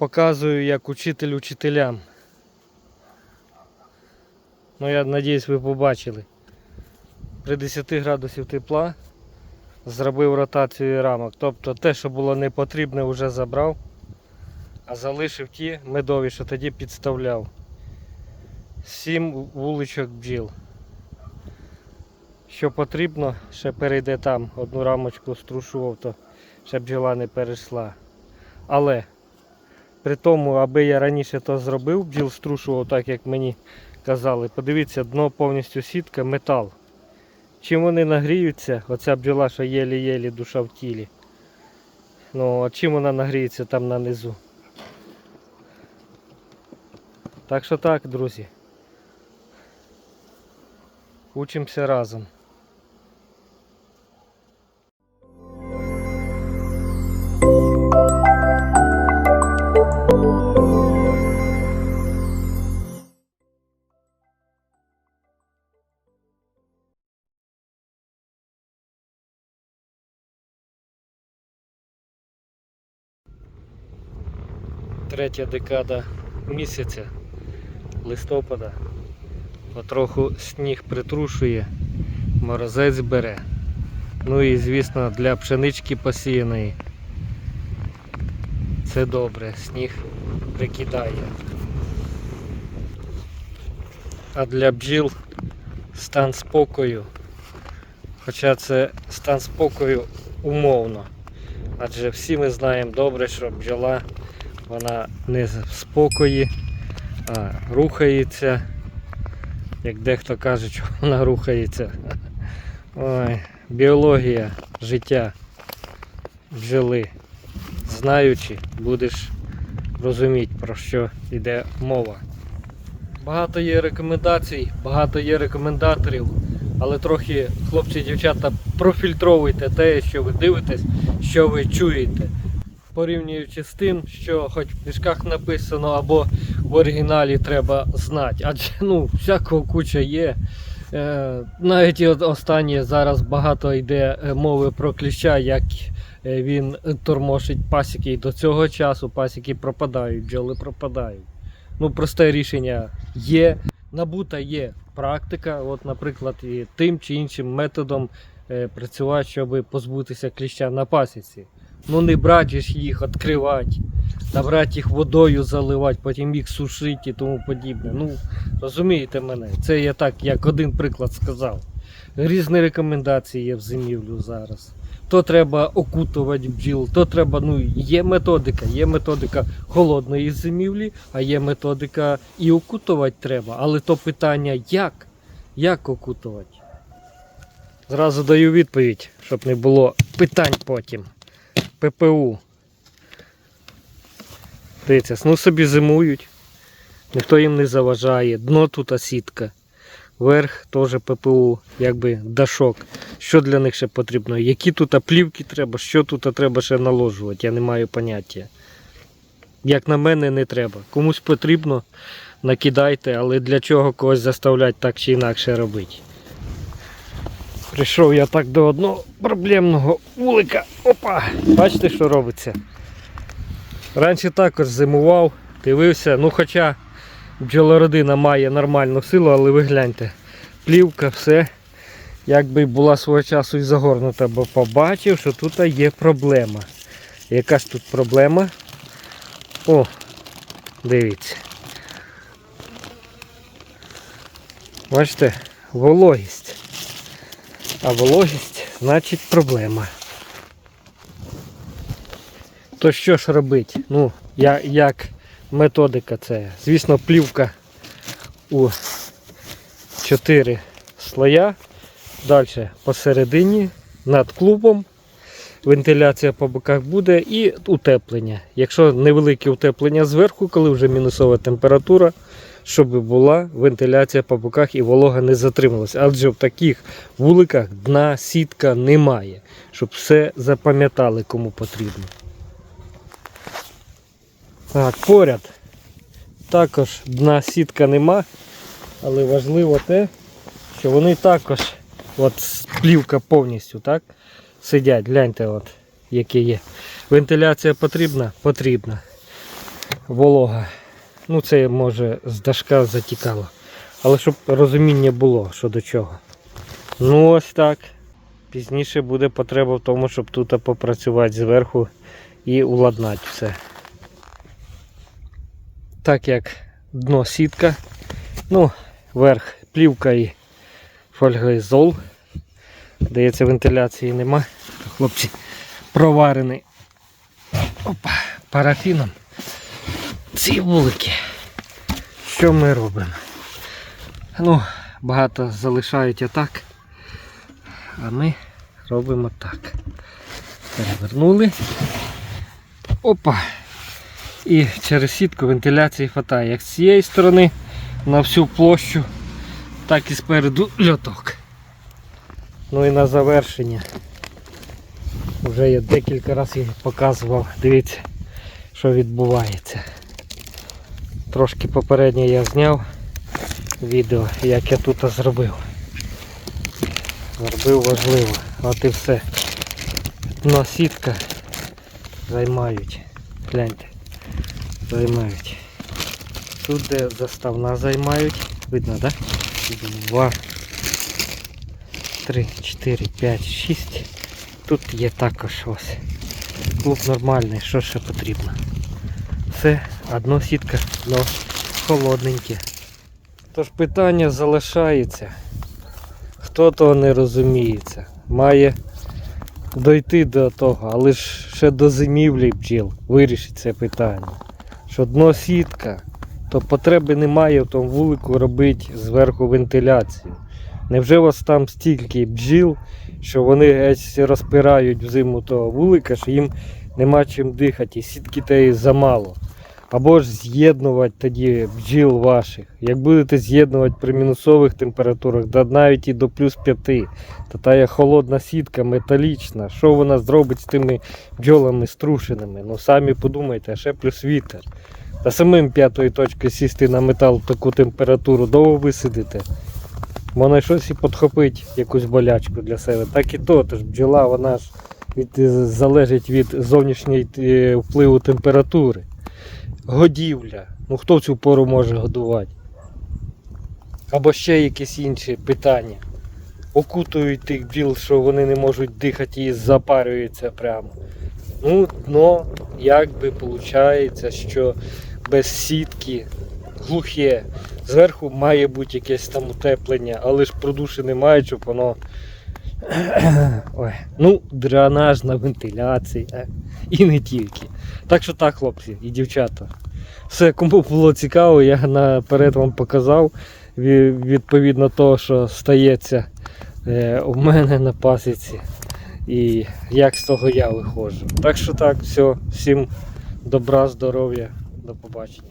Показую як учитель учителям. Ну я надіюсь ви побачили. При 10 градусів тепла зробив ротацію рамок. Тобто те, що було не потрібне, вже забрав, а залишив ті медові, що тоді підставляв. Сім вуличок бджіл. Що потрібно, ще перейде там, одну рамочку струшував, то ще бджола не перейшла. Але при тому, аби я раніше то зробив, бджіл струшував так, як мені казали. Подивіться, дно повністю сітка, метал. Чим вони нагріються, оця бджола, що єлі-єлі душа в тілі. Ну, а чим вона нагріється там на низу? Так що так, друзі. Учимося разом. Третя декада місяця листопада. Потроху сніг притрушує, морозець бере. Ну і звісно для пшенички посіяної. Це добре, сніг прикидає. А для бджіл стан спокою. Хоча це стан спокою умовно. Адже всі ми знаємо добре, що бджола вона не в спокої, а рухається. Як дехто каже, що вона рухається. Ой, біологія, життя бджоли. Знаючи, будеш розуміти, про що йде мова. Багато є рекомендацій, багато є рекомендаторів, але трохи, хлопці і дівчата, профільтровуйте те, що ви дивитесь, що ви чуєте. Порівнюючи з тим, що хоч в книжках написано або в оригіналі треба знати. Адже ну, всякого куча є. Е, навіть і останнє зараз багато йде е, мови про кліща, як е, він тормошить пасіки. І до цього часу пасіки пропадають, бджоли пропадають. Ну, просте рішення є, набута є практика, от, наприклад, і тим чи іншим методом працювати, щоб позбутися кліща на пасіці. Ну не брати їх, відкривати, та брати їх водою заливати, потім їх сушити і тому подібне. Ну, розумієте мене, це я так, як один приклад сказав. Різні рекомендації є в зимівлю зараз. То треба окутувати бджіл, то треба, ну, є методика, є методика холодної зимівлі, а є методика і окутувати треба. Але то питання як? Як окутувати? Зразу даю відповідь, щоб не було питань потім. ППУ. Дивіться, ну собі зимують. Ніхто їм не заважає. Дно тут сітка. Верх теж ППУ, якби дашок. Що для них ще потрібно? Які тут плівки треба, що тут треба ще наложувати, я не маю поняття. Як на мене, не треба. Комусь потрібно, накидайте, але для чого когось заставляти так чи інакше робити. Прийшов я так до одного проблемного вулика. Опа! Бачите, що робиться? Раніше також зимував, дивився, ну хоча бджолородина має нормальну силу, але ви гляньте, плівка, все, якби була свого часу і загорнута, бо побачив, що тут є проблема. Яка ж тут проблема? О, дивіться. Бачите, вологість. А вологість значить проблема. То що ж робити? Ну, я, як методика це? Звісно, плівка у 4 слоя. Далі посередині, над клубом. Вентиляція по боках буде і утеплення. Якщо невелике утеплення зверху, коли вже мінусова температура, щоб була вентиляція по боках і волога не затрималася. Адже в таких вуликах дна сітка немає, щоб все запам'ятали кому потрібно. Так, поряд також дна сітка нема, але важливо те, що вони також, от плівка повністю, так, сидять. Гляньте, от, які є. Вентиляція потрібна? Потрібна. волога. Ну, це може з дашка затікало. Але щоб розуміння було, що до чого. Ну ось так. Пізніше буде потреба в тому, щоб тут попрацювати зверху і уладнати все. Так як дно сітка, ну, верх плівка і фольгоізол. Здається, вентиляції нема. Хлопці проварений парафіном. Ці вулики. Що ми робимо? Ну, багато залишають отак. А ми робимо так. Перевернули. Опа. І через сітку вентиляції хватає як з цієї сторони на всю площу, так і спереду льоток. Ну і на завершення. Вже я декілька разів показував. Дивіться, що відбувається. Трошки попередньо я зняв відео, як я тут зробив. Зробив важливо. От і все. Дно сітка займають. Гляньте. Займають. Тут де заставна займають. Видно, так? Да? Два, три, чотири, п'ять, шість. Тут є також ось. Клуб нормальний, що ще потрібно. Все, одно сітка, но холодненьке. Тож питання залишається. Хто того не розуміється, має дойти до того, але ж ще до зимівлі бджіл вирішить це питання. Що дно сітка, то потреби немає в тому вулику робити зверху вентиляцію. Невже у вас там стільки бджіл, що вони розпирають взиму того вулика, що їм нема чим дихати, і сітки теї замало. Або ж з'єднувати тоді бджіл ваших. Як будете з'єднувати при мінусових температурах, да навіть і до плюс 5, то та є холодна сітка металічна. Що вона зробить з тими бджолами струшеними? Ну самі подумайте, а ще плюс вітер. Та самим п'ятої точки сісти на метал таку температуру довго висидите. Можна щось і підхопити, якусь болячку для себе. Так і то, тож бджола, вона ж від, залежить від зовнішньої е, впливу температури. Годівля. Ну хто в цю пору може годувати? Або ще якісь інші питання. Окутують тих бджіл, що вони не можуть дихати і запарюються прямо. Ну, но як би виходить, що без сітки глухе. Зверху має бути якесь там утеплення, але ж продуші немає, щоб воно. Ой. Ну, дренажна вентиляція. е, І не тільки. Так що так, хлопці і дівчата. Все, кому було цікаво, я наперед вам показав. Відповідно того, що стається е, у мене на пасіці. І як з того я виходжу. Так що так, все, всім добра, здоров'я, до побачення.